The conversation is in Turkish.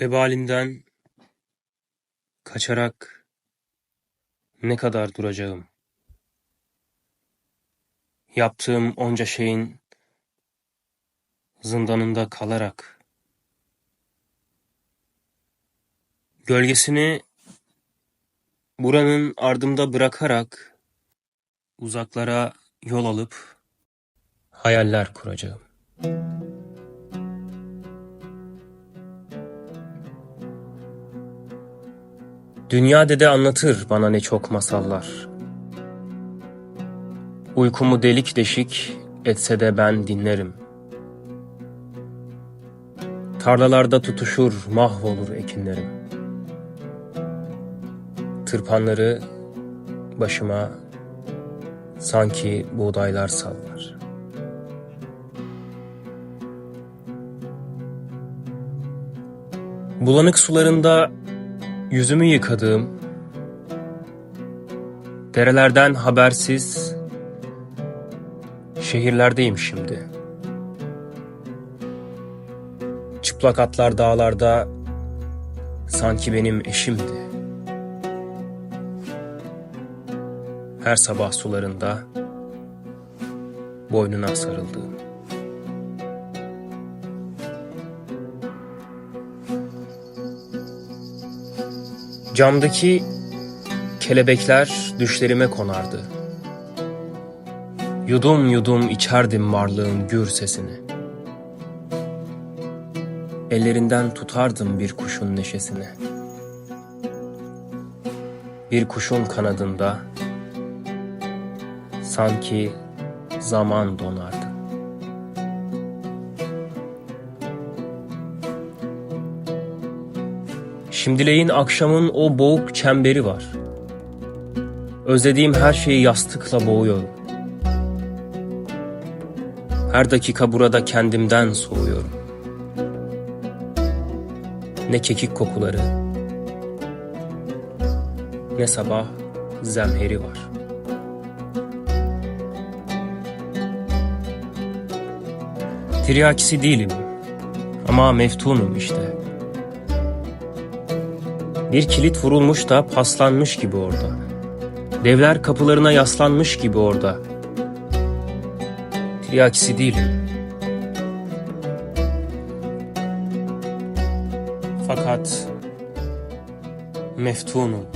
Vebalinden kaçarak ne kadar duracağım? Yaptığım onca şeyin zindanında kalarak gölgesini buranın ardımda bırakarak uzaklara yol alıp hayaller kuracağım. Dünya dede anlatır bana ne çok masallar. Uykumu delik deşik etse de ben dinlerim. Tarlalarda tutuşur mahvolur ekinlerim. Tırpanları başıma sanki buğdaylar sallar. Bulanık sularında yüzümü yıkadığım, derelerden habersiz şehirlerdeyim şimdi. Çıplak atlar dağlarda sanki benim eşimdi. Her sabah sularında boynuna sarıldığım. Camdaki kelebekler düşlerime konardı. Yudum yudum içerdim varlığın gür sesini. Ellerinden tutardım bir kuşun neşesini. Bir kuşun kanadında sanki zaman donardı. Şimdileyin akşamın o boğuk çemberi var. Özlediğim her şeyi yastıkla boğuyorum. Her dakika burada kendimden soğuyorum. Ne kekik kokuları, ne sabah zemheri var. Tiryakisi değilim ama meftunum işte. Bir kilit vurulmuş da paslanmış gibi orada. Devler kapılarına yaslanmış gibi orada. Tiryakisi değilim. Fakat meftunum.